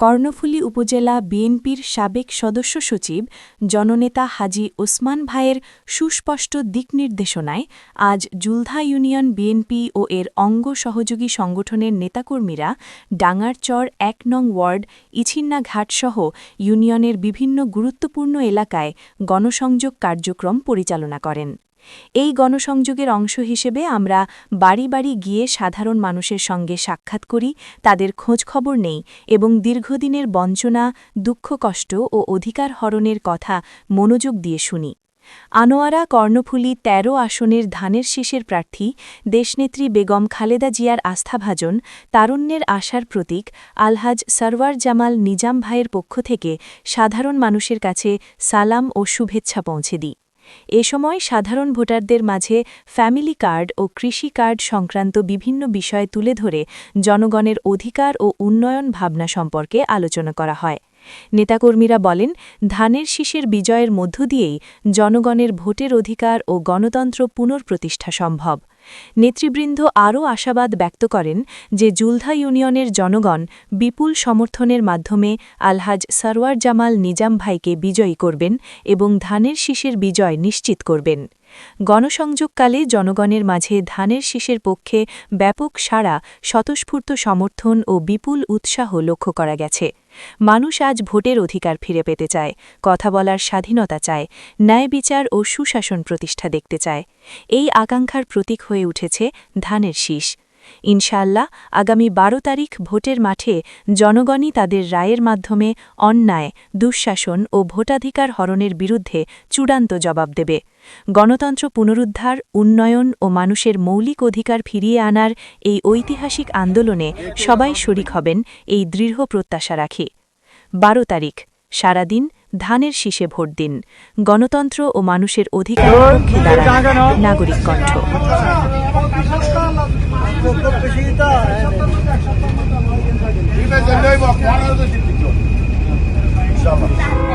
কর্ণফুলী উপজেলা বিএনপির সাবেক সদস্য সচিব জননেতা হাজি ওসমান ভাইয়ের সুস্পষ্ট দিকনির্দেশনায় আজ জুলধা ইউনিয়ন বিএনপি ও এর অঙ্গ সহযোগী সংগঠনের নেতাকর্মীরা ডাঙ্গারচর এক নং ওয়ার্ড ইছিন্না ঘাটসহ ইউনিয়নের বিভিন্ন গুরুত্বপূর্ণ এলাকায় গণসংযোগ কার্যক্রম পরিচালনা করেন। এই গণসংযোগের অংশ হিসেবে আমরা বাড়ি বাড়ি গিয়ে সাধারণ মানুষের সঙ্গে সাক্ষাৎ করি, তাদের খোঁজখবর নেই এবং দীর্ঘদিনের বঞ্চনা, দুঃখ কষ্ট ও অধিকার হরণের কথা মনোযোগ দিয়ে শুনি। আনোয়ারা কর্ণফুলী ১৩ আসনের ধানের শীষের প্রার্থী দেশনেত্রী বেগম খালেদা জিয়ার আস্থাভাজন, তারুণ্যের আশার প্রতীক আলহাজ সরওয়ার জামাল নিজাম ভাইয়ের পক্ষ থেকে সাধারণ মানুষের কাছে সালাম ও শুভেচ্ছা পৌঁছে দিই। এ সময় সাধারণ ভোটারদের মাঝে ফ্যামিলি কার্ড ও কৃষি কার্ড সংক্রান্ত বিভিন্ন বিষয় তুলে ধরে জনগণের অধিকার ও উন্নয়ন ভাবনা সম্পর্কে আলোচনা করা হয়। নেতাকর্মীরা বলেন, ধানের শীষের বিজয়ের মধ্য দিয়েই জনগণের ভোটের অধিকার ও গণতন্ত্র পুনঃপ্রতিষ্ঠা সম্ভব। নেতৃবৃন্দ আরও আশাবাদ ব্যক্ত করেন যে জুলধা ইউনিয়নের জনগণ বিপুল সমর্থনের মাধ্যমে আলহাজ সরওয়ার জামাল নিজাম ভাইকে বিজয়ী করবেন এবং ধানের শীষের বিজয় নিশ্চিত করবেন। গণসংযোগকালে জনগণের মাঝে ধানের শীষের পক্ষে ব্যাপক সাড়া, স্বতঃস্ফূর্ত সমর্থন ও বিপুল উৎসাহ লক্ষ্য করা গেছে। মানুষ আজ ভোটের অধিকার ফিরে পেতে চায়, কথা বলার স্বাধীনতা চায়, ন্যায় বিচার ও সুশাসন প্রতিষ্ঠা দেখতে চায়। এই আকাঙ্ক্ষার প্রতীক হয়ে উঠেছে ধানের শীষ। ইনশাল্লাহ আগামী বারো তারিখ ভোটের মাঠে জনগণই তাদের রায়ের মাধ্যমে অন্যায় দুঃশাসন ও ভোটাধিকার হরণের বিরুদ্ধে চূড়ান্ত জবাব দেবে। গণতন্ত্র পুনরুদ্ধার উন্নয়ন ও মানুষের মৌলিক অধিকার ফিরিয়ে আনার এই ঐতিহাসিক আন্দোলনে সবাই শরিক হবেন এই দৃঢ় প্রত্যাশা রাখি। বারো তারিখ সারাদিন ধানের শীষে ভোট দিন। গণতন্ত্র ও মানুষের অধিকার নাগরিক কণ্ঠ। Yine de bak, bana da ciddi yok. İnşallah.